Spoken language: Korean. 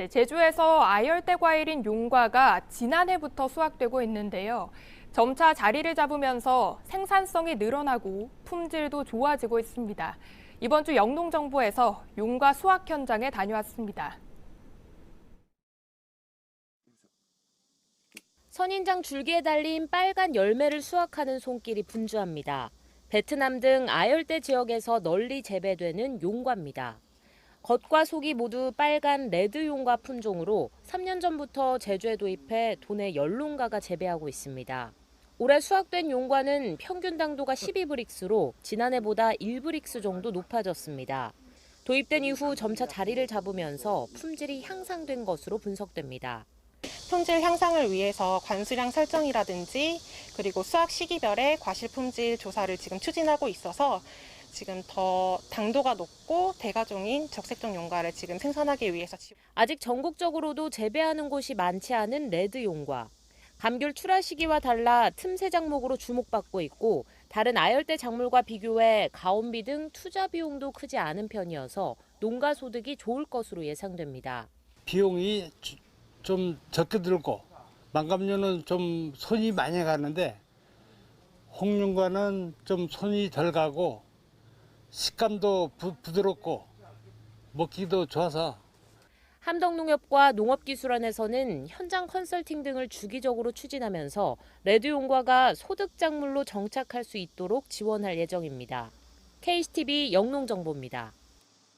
네, 제주에서 아열대 과일인 용과가 지난해부터 수확되고 있는데요. 점차 자리를 잡으면서 생산성이 늘어나고 품질도 좋아지고 있습니다. 이번 주 영농정보에서 용과 수확 현장에 다녀왔습니다. 선인장 줄기에 달린 빨간 열매를 수확하는 손길이 분주합니다. 베트남 등 아열대 지역에서 널리 재배되는 용과입니다. 겉과 속이 모두 빨간 레드 용과 품종으로 3년 전부터 제주에 도입해 도내 열농가가 재배하고 있습니다. 올해 수확된 용과는 평균 당도가 12브릭스로 지난해보다 1브릭스 정도 높아졌습니다. 도입된 이후 점차 자리를 잡으면서 품질이 향상된 것으로 분석됩니다. 품질 향상을 위해서 관수량 설정이라든지 그리고 수확 시기별의 과실 품질 조사를 지금 추진하고 있어서 지금 더 당도가 높고 대가종인 적색종 용과를 지금 생산하기 위해서 지- 아직 전국적으로도 재배하는 곳이 많지 않은 레드 용과. 감귤 출하 시기와 달라 틈새 작목으로 주목받고 있고 다른 아열대 작물과 비교해 가온비 등 투자 비용도 크지 않은 편이어서 농가 소득이 좋을 것으로 예상됩니다. 비용이 주- 좀 적게 들고 망감류는 좀 손이 많이 가는데 홍윤과는 좀 손이 덜 가고 식감도 부, 부드럽고 먹기도 좋아서 함덕농협과 농업기술원에서는 현장 컨설팅 등을 주기적으로 추진하면서 레드 용과가 소득 작물로 정착할 수 있도록 지원할 예정입니다. KCTV 영농정보입니다.